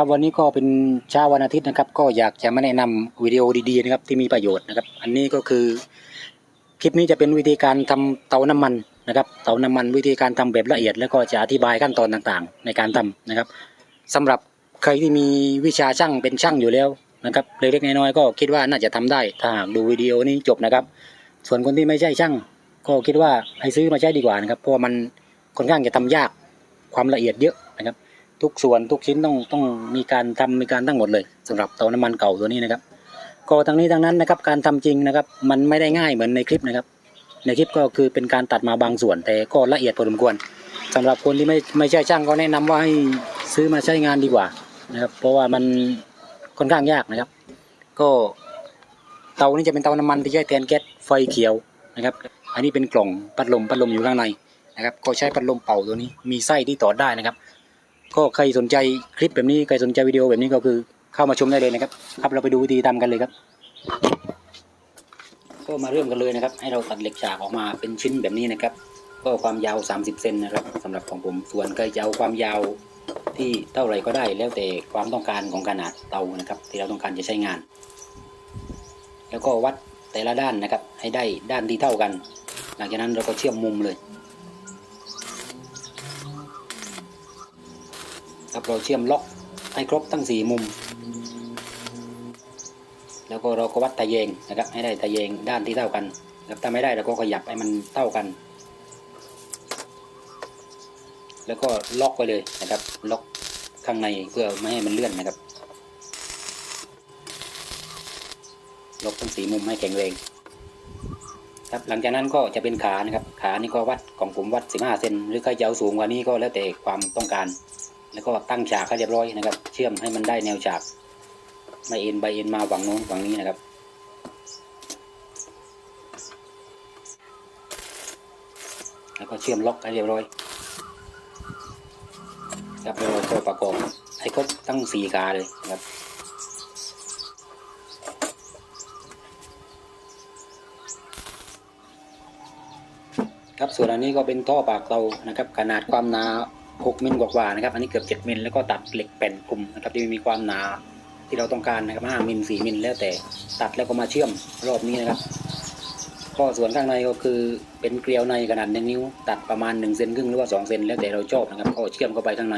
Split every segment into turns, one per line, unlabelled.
ครับวันนี้ก็เป็นเช้าวันอาทิตย์นะครับ ก็อยากจะมาแนะนำวิดีโอดีๆนะครับที่มีประโยชน์นะครับ อันนี้ก็คือ คลิปนี้จะเป็นวิธีการทำเตาน้ำมันนะครับ เตาน้ำมันวิธีการทำแบบละเอียด แล้วก็จะอธิบายขั้นตอนต่างๆ ในการทำนะครับสำหรับใครที่มีวิชาช่างเป็นช่างอยู่แล้วนะครับเล็กๆน้อยๆก็คิดว่าน่าจะทำได้ถ้าหากดูวิดีโอนี้จบนะครับ ส่วนคนที่ไม่ใช่ช่าง ก็คิดว่าให้ซื้อมาใช้ดีกว่านะครับเพราะว่ามันค่อนข้างจะทำยากความละเอียดเยอะนะครับ ทุกส่วนทุกชิ้นต้องต้องมีการทำมีการตั้งหมดเลยสำหรับเตาน้ำมันเก่าตัวนี้นะครับ ก็ทั้งนี้ทั้งนั้นนะครับการทำจริงนะครับ มันไม่ได้ง่ายเหมือนในคลิปนะครับ ในคลิปก็คือเป็นการตัดมาบางส่วนแต่ก็ละเอียดพอสมควรสำหรับคนที่ไม่ไม่ใช่ช่างก็แนะนำว่าให้ซื้อมาใช้งานดีกว่านะครับ เพราะว่ามันค่อนข้างยากนะครับ ก็เตานี้จะเป็นเตาน้ำมันที่ใช้แทนแก๊สไฟเขียวนะครับ อันนี้เป็นกล่องพัดลมพัดลมอยู่ข้างในนะครับ ก็ใช้พัดลมเป่าตัวนี้ มีไส้ที่ต่อได้นะครับ ก็ใครสนใจคลิปแบบนี้ใครสนใจวิดีโอแบบนี้ก็คือเข้ามาชมได้เลยนะครับ ครับเราไปดูวิธีทำกันเลยครับ ก็มาเริ่มกันเลยนะครับ ให้เราตัดเหล็กฉากออกมาเป็นชิ้นแบบนี้นะครับ ก็ความยาว 30 เซนนะครับสำหรับของผมส่วนใครจะเอาความยาวที่เท่าไหร่ก็ได้แล้วแต่ความต้องการของขนาดเตานะครับ ที่เราต้องการจะใช้งาน แล้วก็วัดแต่ละด้านนะครับ ให้ได้ด้านที่เท่ากัน หลังจากนั้นเราก็เชื่อมมุมเลย เราเชื่อมล็อกให้ครบทั้งสี่มุม แล้วก็เราก็วัดตะแยงนะครับให้ได้ตะแยงด้านที่เท่ากันครับถ้าไม่ได้เราก็ขยับให้มันเท่ากัน แล้วก็ล็อกไว้เลยนะครับ ล็อกข้างในเพื่อไม่ให้มันเลื่อนนะครับ ล็อกทั้งสี่มุมให้แข็งแรงครับหลังจากนั้นก็จะเป็นขานะครับ ขานี่ก็วัดของผมวัด 15เซนหรือใครจะเอาสูงกว่านี้ก็แล้วแต่ความต้องการ แล้วก็ตั้งฉากให้เรียบร้อยนะครับ เชื่อมให้มันได้แนวฉากไม่เอ็นไปเอ็นมาฝั่งโน้นฝั่งนี้นะครับแล้วก็เชื่อมล็อกให้เรียบร้อยครับเราก็ประกอบให้ครบทั้งสี่ขาเลยนะครับครับส่วนอันนี้ก็เป็นท่อปากเตานะครับ ขนาดความหนา 6มิลกว่าๆนะครับ อันนี้เกือบ7มิลแล้วก็ตัดเหล็กแผ่นกลุ่มนะครับที่มีความหนาที่เราต้องการนะครับ5มิล4มิลแล้วแต่ตัดแล้วก็มาเชื่อมรอบนี้นะครับก็ส่วนข้างในก็คือเป็นเกลียวในขนาด1นิ้ว ตัดประมาณ1เซนครึ่งหรือว่า2เซนแล้วแต่เราชอบนะครับก็เชื่อมเข้าไปข้างใน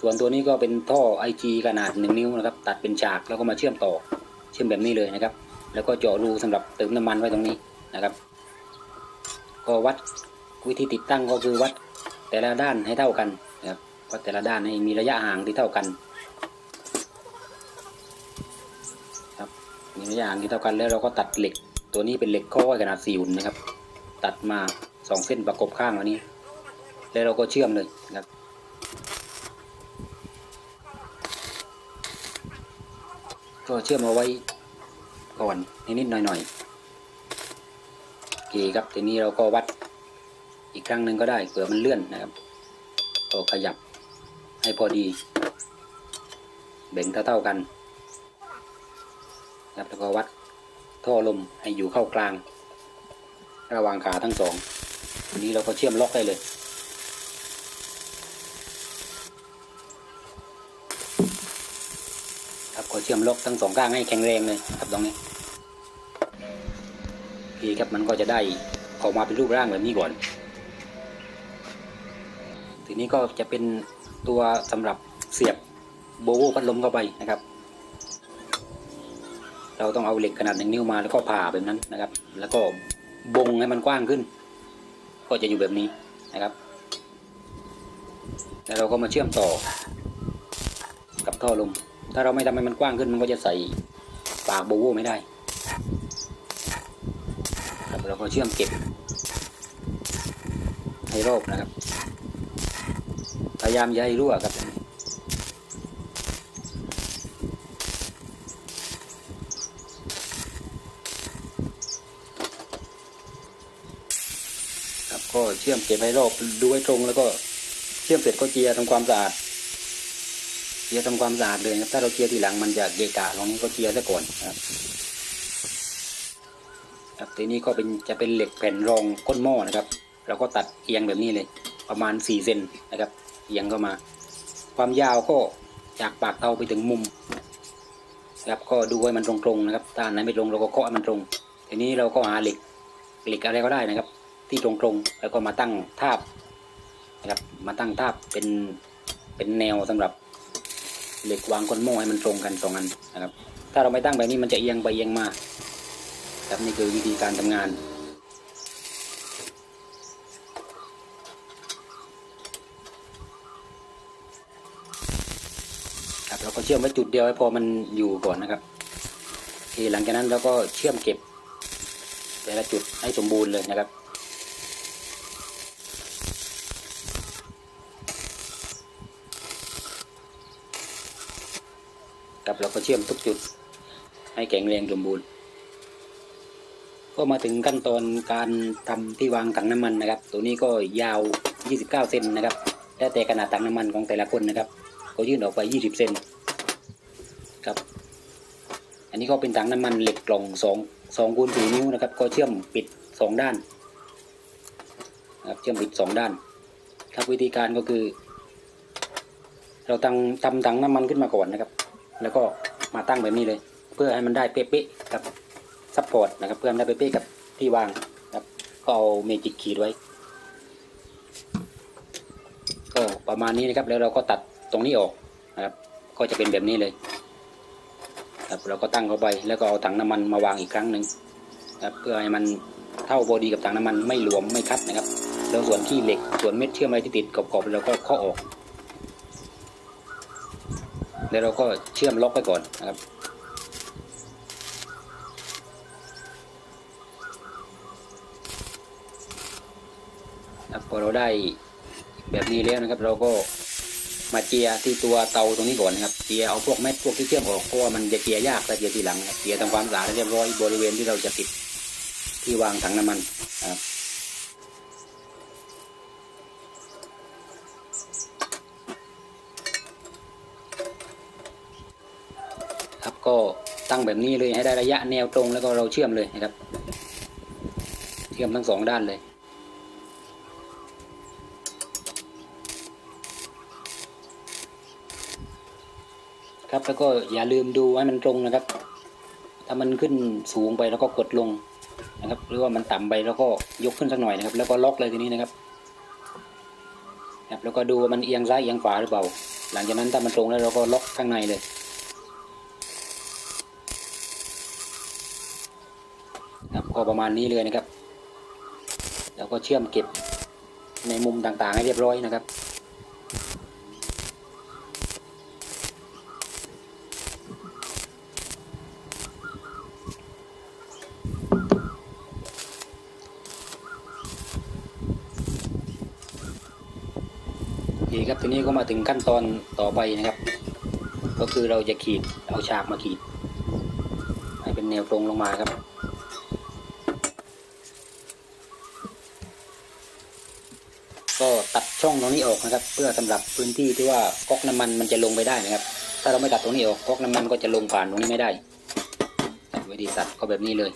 ส่วนตัวนี้ก็เป็นท่อ IG ขนาด1นิ้วนะครับตัดเป็นฉากแล้วก็มาเชื่อมต่อเชื่อมแบบนี้เลยนะครับ แล้วก็เจาะรูสำหรับเติมน้ำมันไว้ตรงนี้นะครับ ก็วัดวิธีติดตั้งก็คือวัด แต่ละด้านให้เท่ากันนะครับวัดแต่ละด้านให้มีระยะห่างที่เท่ากัน ครับมีระยะห่างที่เท่ากันแล้วเราก็ตัดเหล็ก ตัวนี้เป็นเหล็กข้อขนาด4หุ่นนะครับ ตัดมาสองเส้นประกบข้างแบบนี้ แล้วเราก็เชื่อมเลยนะครับก็เชื่อมเอาไว้ก่อนนิดๆหน่อยๆโอเคครับทีนี้เราก็วัด อีกครั้งหนึ่งก็ได้เผื่อมันเลื่อนนะครับก็ขยับให้พอดีแบ่งเท่าๆกันครับแล้วก็วัดท่อลมให้อยู่เข้ากลาง ระหว่างขาทั้งสองทีนี้เราก็เชื่อมล็อกได้เลย ครับก็เชื่อมล็อกทั้งสองข้างให้แข็งแรงเลยครับตรงนี้ดีครับมันก็จะได้ออกมาเป็นรูปร่างแบบนี้ก่อน นี้ก็จะเป็นตัวสำหรับเสียบโบโวพัดลมเข้าไปนะครับ เราต้องเอาเหล็กขนาดหนึ่งนิ้วมาแล้วก็ผ่าแบบนั้นนะครับ แล้วก็บงให้มันกว้างขึ้น ก็จะอยู่แบบนี้นะครับ แล้วเราก็มาเชื่อมต่อกับท่อลม ถ้าเราไม่ทำให้มันกว้างขึ้นมันก็จะใส่ปากโบโวไม่ได้ครับเราก็เชื่อมเก็บให้รอบนะครับ พยายามอย่าให้รั่วครับ ครับก็เชื่อมเก็บให้รอบดูให้ตรงแล้วก็เชื่อมเสร็จก็เจียร์ทำความสะอาดเจียร์ทำความสะอาดเลยครับถ้าเราเจียร์ทีหลังมันจะเกะกะตรงนี้ก็เจียร์ซะก่อนนะครับครับทีนี้ก็เป็นจะเป็นเหล็กแผ่นรองก้นหม้อนะครับเราก็ตัดเอียงแบบนี้เลย ประมาณ 4 เซนนะครับ เอียงเข้ามา ความยาวก็จากปากเตาไปถึงมุมนะครับก็ดูให้มันตรงๆนะครับถ้าไหนไม่ตรงเราก็เคาะให้มันตรง ทีนี้เราก็หาเหล็กเหล็กอะไรก็ได้นะครับ ที่ตรงๆแล้วก็มาตั้งทาบนะครับมาตั้งทาบเป็นเป็นแนวสำหรับเหล็กวางก้นหม้อให้มันตรงกันสองอันนะครับ ถ้าเราไม่ตั้งแบบนี้มันจะเอียงไปเอียงมาครับนี่คือวิธีการทำงาน ครับเราก็เชื่อมไว้จุดเดียวให้พอมันอยู่ก่อนนะครับทีหลังจากนั้นเราก็เชื่อมเก็บ แต่ละจุดให้สมบูรณ์เลยนะครับครับเราก็เชื่อมทุกจุด ให้แข็งแรงสมบูรณ์ ก็มาถึงขั้นตอนการทำที่วางถังน้ำมันนะครับ ตัวนี้ก็ยาว 29 เซนนะครับแล้วแต่ขนาดถังน้ำมันของแต่ละคนนะครับ ก็ยื่นออกไป 20 เซน ครับ อันนี้ก็เป็นถังน้ำมันเหล็กกล่อง2 2คูณ4นิ้วนะครับ ก็เชื่อมปิด2ด้านนะครับเชื่อมปิด2ด้าน ครับวิธีการก็คือ เราตั้งทำถังน้ำมันขึ้นมาก่อนนะครับ แล้วก็มาตั้งแบบนี้เลย เพื่อให้มันได้เป๊ะๆกับซัพพอร์ตนะครับ เพื่อให้ได้เป๊ะๆกับที่วางนะครับ ก็เอาเมจิกขีดไว้ ก็ประมาณนี้นะครับ แล้วเราก็ตัดตรงนี้ออกนะครับ ก็จะเป็นแบบนี้เลย ครับเราก็ตั้งเข้าไปแล้วก็เอาถังน้ำมันมาวางอีกครั้งหนึ่งครับเพื่อให้มันเท่าพอดีกับถังน้ำมันไม่หลวมไม่คัดนะครับแล้วส่วนที่เหล็กส่วนเม็ดเชื่อมอะไรที่ติดกรอบๆเราก็เคาะออก แล้วเราก็เชื่อมล็อกไปก่อนนะครับพอเราได้แบบนี้แล้วนะครับเราก็ มาเจียที่ตัวเตาตรงนี้ก่อนนะครับเจียเอาพวกเม็ดพวกที่เชื่อมออกเพราะว่ามันจะเจียยากแต่เจียทีหลังเจียทำความสะอาดเรียบร้อยบริเวณที่เราจะติดที่วางถังน้ำมันครับครับก็ตั้งแบบนี้เลยให้ได้ระยะแนวตรงแล้วก็เราเชื่อมเลยนะครับ เชื่อมทั้งสองด้านเลย ครับแล้วก็อย่าลืมดูให้มันตรงนะครับ ถ้ามันขึ้นสูงไปแล้วก็กดลงนะครับ หรือว่ามันต่ำไปแล้วก็ยกขึ้นสักหน่อยนะครับ แล้วก็ล็อกเลยทีนี้นะครับครับแล้วก็ดูว่ามันเอียงซ้ายเอียงขวาหรือเปล่า หลังจากนั้นถ้ามันตรงแล้วเราก็ล็อกข้างในเลยครับก็ประมาณนี้เลยนะครับ แล้วก็เชื่อมเก็บในมุมต่างๆให้เรียบร้อยนะครับ โอเครับทีนี้ก็มาถึงขั้นตอนต่อไปนะครับ ก็คือเราจะขีดเอาฉากมาขีด ให้เป็นแนวตรงลงมาครับ ก็ตัดช่องตรงนี้ออกนะครับ เพื่อสำหรับพื้นที่ที่ว่าก๊อกน้ำมันมันจะลงไปได้นะครับ ถ้าเราไม่ตัดตรงนี้ออกก๊อกน้ำมันก็จะลงผ่านตรงนี้ไม่ได้วิธีตัดก็แบบนี้เลย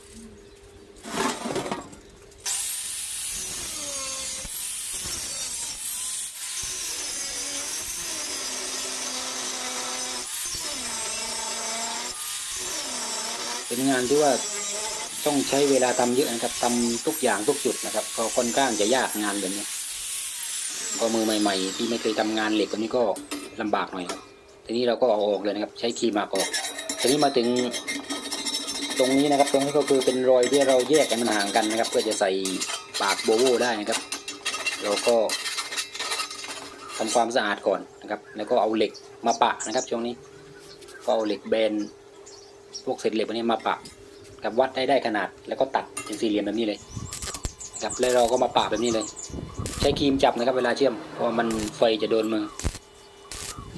านที่ว่าต้องใช้เวลาทำเยอะนะครับทำทุกอย่างทุกจุดนะครับ ก็ค่อนข้างจะยากงานแบบนี้ก็มือใหม่ ๆ ที่ไม่เคยทำงานเหล็กแบบนี้ก็ลำบากหน่อยครับ ทีนี้เราก็เอาออกเลยนะครับ ใช้ครีมมาออก ทีนี้มาถึงตรงนี้นะครับ ตรงนี้ก็คือเป็นรอยที่เราแยกกันมันห่างกันนะครับ เพื่อจะใส่ปากโบโวได้นะครับ เราก็ทำความสะอาดก่อนนะครับ แล้วก็เอาเหล็กมาปะนะครับ ช่วงนี้ ก็เอาเหล็กแบน พวกเศษเหล็กพวกนี้มาปะกับวัดให้ได้ขนาดแล้วก็ตัดเป็นสี่เหลี่ยมแบบนี้เลยครับแล้วเราก็มาปะแบบนี้เลย ใช้ครีมจับนะครับเวลาเชื่อมเพราะมันไฟจะโดนมือ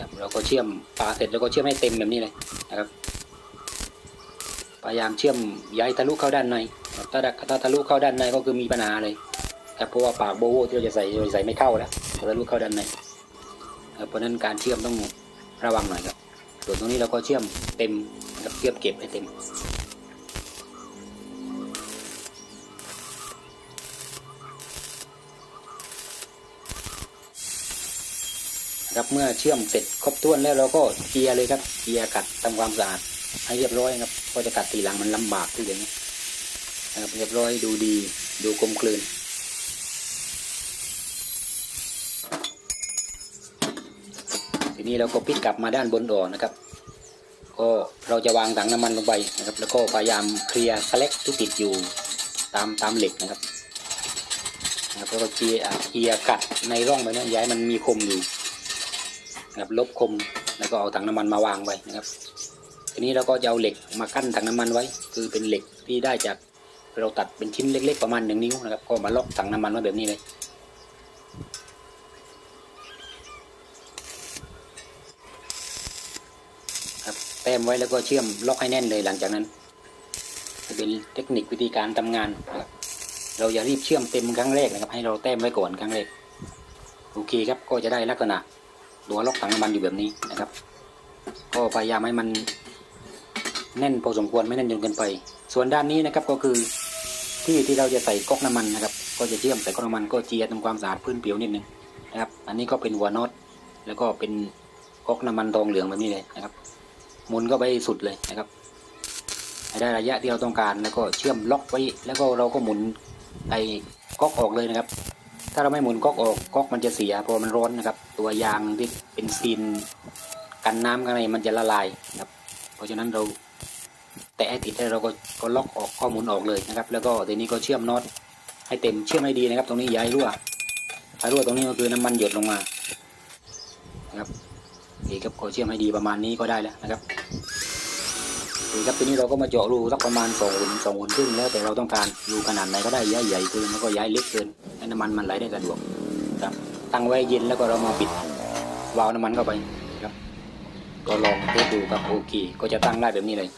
ครับเราก็เชื่อมปะเสร็จแล้วก็เชื่อมให้เต็มแบบนี้เลยนะครับพยายามเชื่อมย้ายทะลุเข้าด้านในถ้าถ้าทะลุเข้าด้านในก็คือมีปัญหาเลยครับเพราะว่าปากโบโวที่เราจะใส่เราใส่ไม่เข้าแล้วทะลุเข้าด้านในเพราะนั้นการเชื่อมต้องระวังหน่อยครับส่วนตรงนี้เราก็เชื่อมเต็ม รับเชื่อมเก็บให้เต็ม ครับเมื่อเชื่อมเสร็จครบถ้วนแล้วเราก็เจียเลยครับเจียกัดทำความสะอาดให้เรียบร้อยครับก็จะกัดทีหลังมันลำบากที่อย่างนี้นะครับเรียบร้อยดูดีดูกลมกลืนทีนี้เราก็พลิกกลับมาด้านบนอ่อนนะครับ ก็เราจะวางถังน้ำมันลงไปนะครับ แล้วก็พยายามเคลียร์สเล็กที่ติดอยู่ตามตามเหล็กนะครับนะครับแล้วก็เคลียร์อ่าเคลียร์กัดในร่องไปนี้ย้ายมันมีคมอยู่นะครับลบคมแล้วก็เอาถังน้ำมันมาวางไว้นะครับทีนี้เราก็จะเอาเหล็กมากั้นถังน้ำมันไว้ คือเป็นเหล็กที่ได้จากเราตัดเป็นชิ้นเล็ก ๆ ประมาณหนึ่งนิ้วนะครับก็มาล็อกถังน้ำมันไว้แบบนี้เลย ครับ แต้มไว้แล้วก็เชื่อมล็อกให้แน่นเลยหลังจากนั้นจะเป็นเทคนิควิธีการทำงานนะครับเราอย่ารีบเชื่อมเต็มครั้งแรกนะครับ ให้เราแต้มไว้ก่อนครั้งแรกโอเคครับก็จะได้ลักษณะตัวล็อกถังน้ำมันอยู่แบบนี้นะครับ ก็พยายามให้มันแน่นพอสมควรไม่แน่นจนเกินไป ส่วนด้านนี้นะครับก็คือที่ที่เราจะใส่ก๊อกน้ำมันนะครับ ก็จะเชื่อมใส่ก๊อกน้ำมันก็เจียทำความสะอาดพื้นผิวนิดนึงนะครับ อันนี้ก็เป็นหัวน็อตแล้วก็เป็นก๊อกน้ำมันทองเหลืองแบบนี้เลยนะครับ หมุนก็ไปสุดเลยนะครับให้ได้ระยะที่เราต้องการแล้วก็เชื่อมล็อกไว้ แล้วก็เราก็หมุนไอ้ก๊อกออกเลยนะครับ ถ้าเราไม่หมุนก๊อกออกก๊อกมันจะเสียเพราะมันร้อนนะครับ ตัวยางที่เป็นซีนกันน้ำข้างในมันจะละลายนะครับ เพราะฉะนั้นเราแตะให้ติดแล้วเราก็ก็ล็อกออกข้อหมุนออกเลยนะครับ แล้วก็ทีนี้ก็เชื่อมน็อตให้เต็มเชื่อมให้ดีนะครับ ตรงนี้ย่าให้รั่วถ้ารั่วตรงนี้ก็คือน้ำมันหยดลงมานะครับ โอเคครับก็เชื่อมให้ดีประมาณนี้ก็ได้แล้วนะครับโอเคครับทีนี้เราก็มาเจาะรูสักประมาณสองหุ่นสองหุ่นครึ่งแล้วแต่เราต้องการรูขนาดไหนก็ได้ย้ายใหญ่เกินแล้วก็ย้ายเล็กเกินให้น้ำมันมันไหลได้สะดวกครับตั้งไว้เย็นแล้วก็เรามาปิดวาล์วน้ำมันเข้าไปครับ ก็ลองทสดูครับโอเคก็จะตั้งได้แบบนี้เลย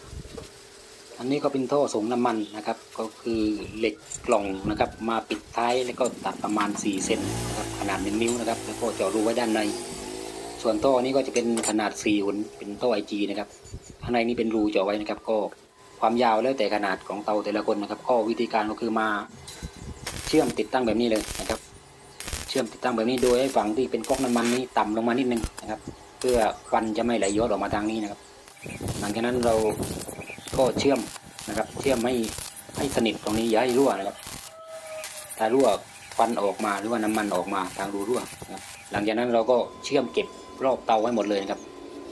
อันนี้ก็เป็นท่อส่งน้ำมันนะครับ ก็คือเหล็กกล่องนะครับ มาปิดท้ายแล้วก็ตัดประมาณ 4 เซนนะครับขนาดหนึ่งนิ้วนะครับ แล้วก็เจาะรูไว้ด้านใน ส่วนท่อนี้ก็จะเป็นขนาด4หุ่นเป็นท่อไอจีนะครับข้างในนี้เป็นรูเจาะไว้นะครับ ก็ความยาวแล้วแต่ขนาดของเตาแต่ละคนนะครับ ก็วิธีการก็คือมาเชื่อมติดตั้งแบบนี้เลยนะครับ เชื่อมติดตั้งแบบนี้โดยให้ฝั่งที่เป็นก๊อกน้ำมันนี้ต่ำลงมานิดนึงนะครับ เพื่อควันจะไม่ไหลย้อนออกมาทางนี้นะครับ หลังจากนั้นเราก็เชื่อมนะครับ เชื่อมให้ให้สนิทตรงนี้อย่าให้รั่วนะครับถ้ารั่วควันออกมาหรือว่าน้ำมันออกมาทางรูรั่วนะหลังจากนั้นเราก็เชื่อมเก็บ รอบเตาไว้หมดเลยนะครับ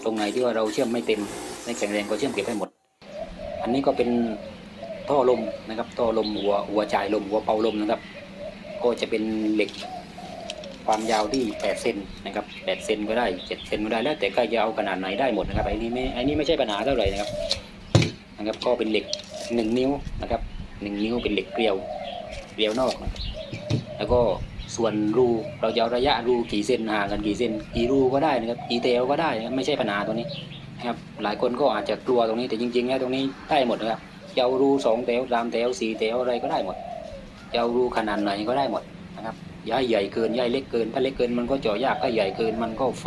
ตรงไหนที่ว่าเราเชื่อมไม่เต็มไม่แข็งแรงก็เชื่อมเก็บให้หมด อันนี้ก็เป็นท่อลมนะครับท่อลมหัวหัวจ่ายลมหัวเป่าลมนะครับ ก็จะเป็นเหล็กความยาวที่8เซนนะครับ8เซนก็ได้7เซนก็ได้แล้วแต่ใครจะเอาขนาดไหนได้หมดนะครับไอ้นี่ไม่ไอ้นี่ไม่ใช่ปัญหาเท่าไหร่นะครับนะครับก็เป็นเหล็ก 1 นิ้วนะครับ 1 นิ้วเป็นเหล็กเกลียวเกลียวนอกนแล้วก็ ส่วนรูเราจะเอาระยะรูกี่เซนห่างกันกี่เซนกี่รูก็ได้นะครับกี่เตลก็ได้นะครับไม่ใช่ปัญหาตรงนี้นะครับหลายคนก็อาจจะกลัวตรงนี้แต่จริงๆแล้วตรงนี้ได้หมดนะครับจะเอารูสองเตลสามเตลสี่เตลอะไรก็ได้หมดจะเอารูขนาดไหนก็ได้หมดนะครับย้ายใหญ่เกินย้ายเล็กเกินถ้าเล็กเกินมันก็เจาะยากถ้าใหญ่เกินมันก็ไฟ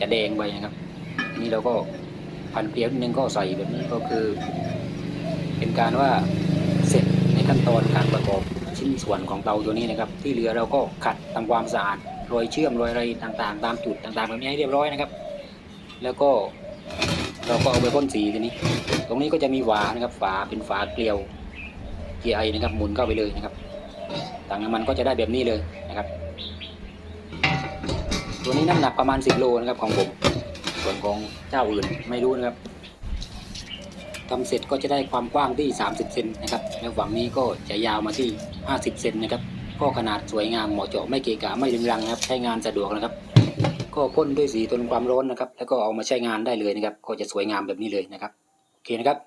จะแดงไปนะครับนี่เราก็พันเกลียวนึงก็ใส่แบบนี้ก็คือ เป็นการว่าเสร็จในขั้นตอนการประกอบ ชิ้นส่วนของเตาตัวนี้นะครับ ที่เหลือเราก็ขัดทำความสะอาดรอยเชื่อมรอยอะไรต่างๆ ตามจุดต่างๆแบบนี้ให้เรียบร้อยนะครับ แล้วก็เราก็เอาไปพ่นสีทีนี้ ตรงนี้ก็จะมีฝานะครับฝาเป็นฝาเกลียว GI นะครับหมุนเข้าไปเลยนะครับถังน้ำมันก็จะได้แบบนี้เลยนะครับ ตัวนี้น้ำหนักประมาณ 10 โลนะครับของผมส่วนของเจ้าอื่นไม่รู้นะครับ ทำเสร็จก็จะได้ความกว้างที่ 30 เซนนะครับ แล้วฝั่งนี้ก็จะยาวมาที่ 50 เซนนะครับก็ขนาดสวยงามเหมาะเจาะไม่เกะกะไม่ดึงรังนะครับ ใช้งานสะดวกนะครับ ก็พ่นด้วยสีทนความร้อนนะครับ แล้วก็เอามาใช้งานได้เลยนะครับ ก็จะสวยงามแบบนี้เลยนะครับโอเคนะครับ